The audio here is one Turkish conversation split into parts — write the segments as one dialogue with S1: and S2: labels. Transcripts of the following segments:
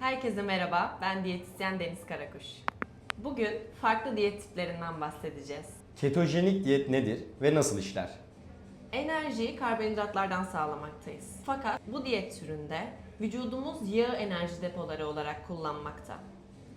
S1: Herkese merhaba, ben diyetisyen Deniz Karakuş. Bugün farklı diyet tiplerinden bahsedeceğiz.
S2: Ketojenik diyet nedir ve nasıl işler?
S1: Enerjiyi karbonhidratlardan sağlamaktayız. Fakat bu diyet türünde vücudumuz yağı enerji depoları olarak kullanmakta.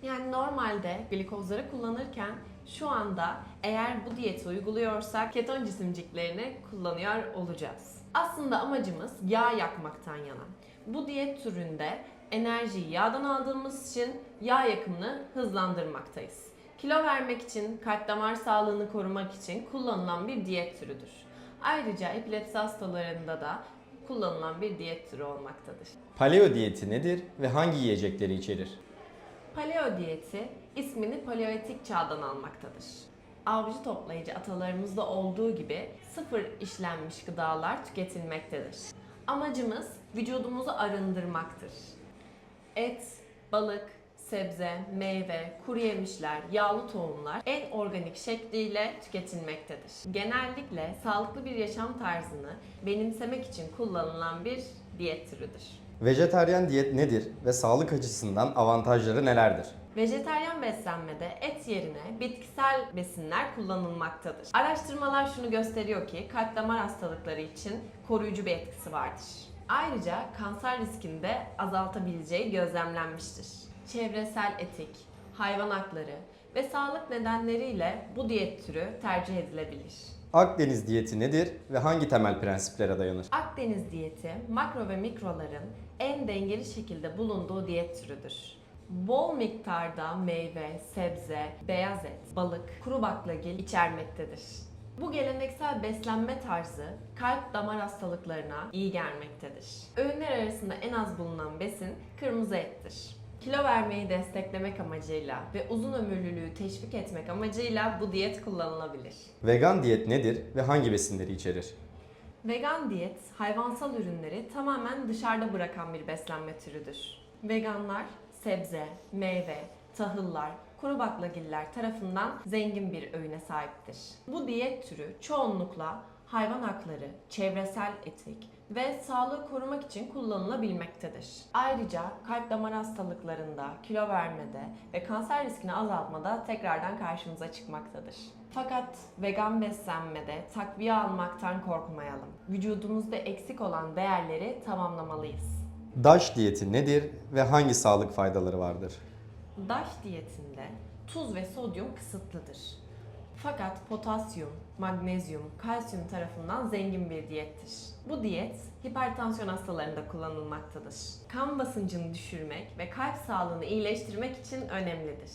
S1: Yani normalde glikozları kullanırken şu anda eğer bu diyeti uyguluyorsak keton cisimciklerini kullanıyor olacağız. Aslında amacımız yağ yakmaktan yana. Bu diyet türünde enerjiyi yağdan aldığımız için yağ yakımını hızlandırmaktayız. Kilo vermek için, kalp damar sağlığını korumak için kullanılan bir diyet türüdür. Ayrıca epilepsi hastalarında da kullanılan bir diyet türü olmaktadır.
S2: Paleo diyeti nedir ve hangi yiyecekleri içerir?
S1: Paleo diyeti ismini paleolitik çağdan almaktadır. Avcı toplayıcı atalarımızda olduğu gibi sıfır işlenmiş gıdalar tüketilmektedir. Amacımız vücudumuzu arındırmaktır. Et, balık, sebze, meyve, kuru yemişler, yağlı tohumlar en organik şekliyle tüketilmektedir. Genellikle sağlıklı bir yaşam tarzını benimsemek için kullanılan bir diyet türüdür.
S2: Vejetaryen diyet nedir ve sağlık açısından avantajları nelerdir?
S1: Vejeteryan beslenmede et yerine bitkisel besinler kullanılmaktadır. Araştırmalar şunu gösteriyor ki kalp damar hastalıkları için koruyucu bir etkisi vardır. Ayrıca kanser riskini de azaltabileceği gözlemlenmiştir. Çevresel etik, hayvan hakları ve sağlık nedenleriyle bu diyet türü tercih edilebilir.
S2: Akdeniz diyeti nedir ve hangi temel prensiplere dayanır?
S1: Akdeniz diyeti makro ve mikroların en dengeli şekilde bulunduğu diyet türüdür. Bol miktarda meyve, sebze, beyaz et, balık, kuru baklagil içermektedir. Bu geleneksel beslenme tarzı kalp damar hastalıklarına iyi gelmektedir. Öğünler arasında en az bulunan besin kırmızı ettir. Kilo vermeyi desteklemek amacıyla ve uzun ömürlülüğü teşvik etmek amacıyla bu diyet kullanılabilir.
S2: Vegan diyet nedir ve hangi besinleri içerir?
S1: Vegan diyet, hayvansal ürünleri tamamen dışarıda bırakan bir beslenme türüdür. Veganlar sebze, meyve, tahıllar, kuru baklagiller tarafından zengin bir öğüne sahiptir. Bu diyet türü çoğunlukla hayvan hakları, çevresel etik ve sağlığı korumak için kullanılabilmektedir. Ayrıca kalp damar hastalıklarında, kilo vermede ve kanser riskini azaltmada tekrardan karşımıza çıkmaktadır. Fakat vegan beslenmede takviye almaktan korkmayalım. Vücudumuzda eksik olan değerleri tamamlamalıyız.
S2: DASH diyeti nedir ve hangi sağlık faydaları vardır?
S1: DASH diyetinde tuz ve sodyum kısıtlıdır. Fakat potasyum, magnezyum, kalsiyum tarafından zengin bir diyettir. Bu diyet hipertansiyon hastalarında kullanılmaktadır. Kan basıncını düşürmek ve kalp sağlığını iyileştirmek için önemlidir.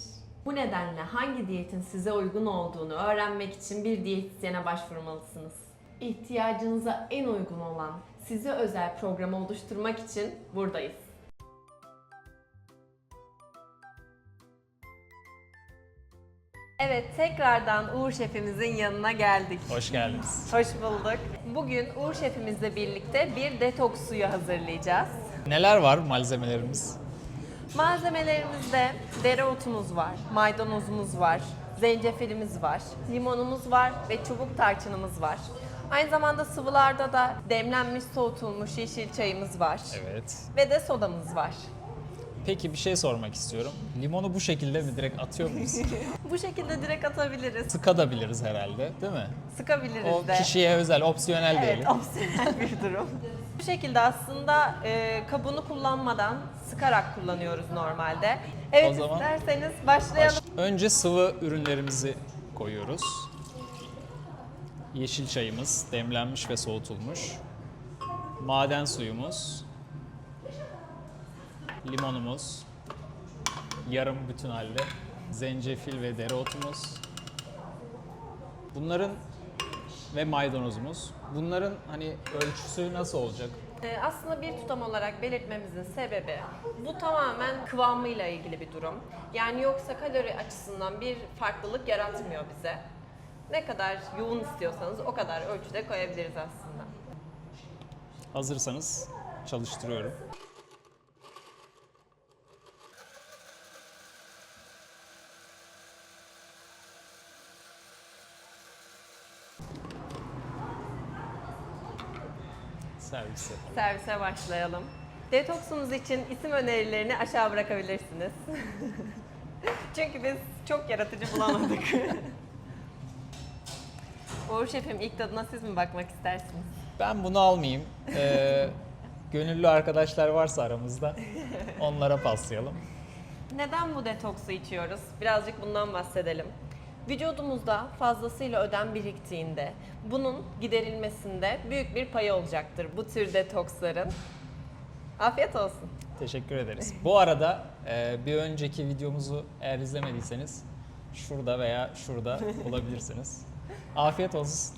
S1: Bu nedenle hangi diyetin size uygun olduğunu öğrenmek için bir diyetisyene başvurmalısınız. İhtiyacınıza en uygun olan size özel programı oluşturmak için buradayız. Evet, tekrardan Uğur Şefimizin yanına geldik.
S3: Hoş geldiniz.
S1: Hoş bulduk. Bugün Uğur Şefimizle birlikte bir detoks suyu hazırlayacağız.
S3: Neler var malzemelerimiz?
S1: Malzemelerimizde dereotumuz var, maydanozumuz var, zencefilimiz var, limonumuz var ve çubuk tarçınımız var. Aynı zamanda sıvılarda da demlenmiş soğutulmuş yeşil çayımız var.
S3: Evet.
S1: Ve de sodamız var.
S3: Peki bir şey sormak istiyorum. Limonu bu şekilde mi direkt atıyor muyuz?
S1: Bu şekilde direkt atabiliriz,
S3: Sıkabiliriz herhalde değil mi?
S1: sıkabiliriz
S3: O
S1: de.
S3: kişiye özel, opsiyonel
S1: Evet,
S3: değil.
S1: opsiyonel bir durum. Bu şekilde aslında e, kabuğunu kullanmadan sıkarak kullanıyoruz normalde. Evet
S3: O zaman-
S1: isterseniz başlayalım.
S3: Önce sıvı ürünlerimizi koyuyoruz. Yeşil çayımız demlenmiş ve soğutulmuş. Maden suyumuz. Limonumuz. Yarım bütün halde. Zencefil ve dereotumuz. Bunların ve maydanozumuz. Bunların hani ölçüsü nasıl olacak?
S1: E, aslında bir tutam olarak belirtmemizin sebebi bu tamamen kıvamıyla ilgili bir durum. Yani yoksa kalori açısından bir farklılık yaratmıyor bize. Ne kadar yoğun istiyorsanız o kadar ölçüde koyabiliriz aslında.
S3: Hazırsanız çalıştırıyorum. Servise.
S1: Servise başlayalım. Detoksumuz için isim önerilerini aşağı bırakabilirsiniz. Çünkü biz çok yaratıcı bulamadık. Uğur Şefim ilk tadına siz mi bakmak istersiniz?
S3: Ben bunu almayayım. Ee, gönüllü arkadaşlar varsa aramızda onlara paslayalım.
S1: Neden bu detoksu içiyoruz? Birazcık bundan bahsedelim. Vücudumuzda fazlasıyla ödem biriktiğinde bunun giderilmesinde büyük bir payı olacaktır bu tür detoksların. Afiyet olsun.
S3: Teşekkür ederiz. Bu arada e, bir önceki videomuzu eğer izlemediyseniz şurada veya şurada bulabilirsiniz. Afiyet olsun.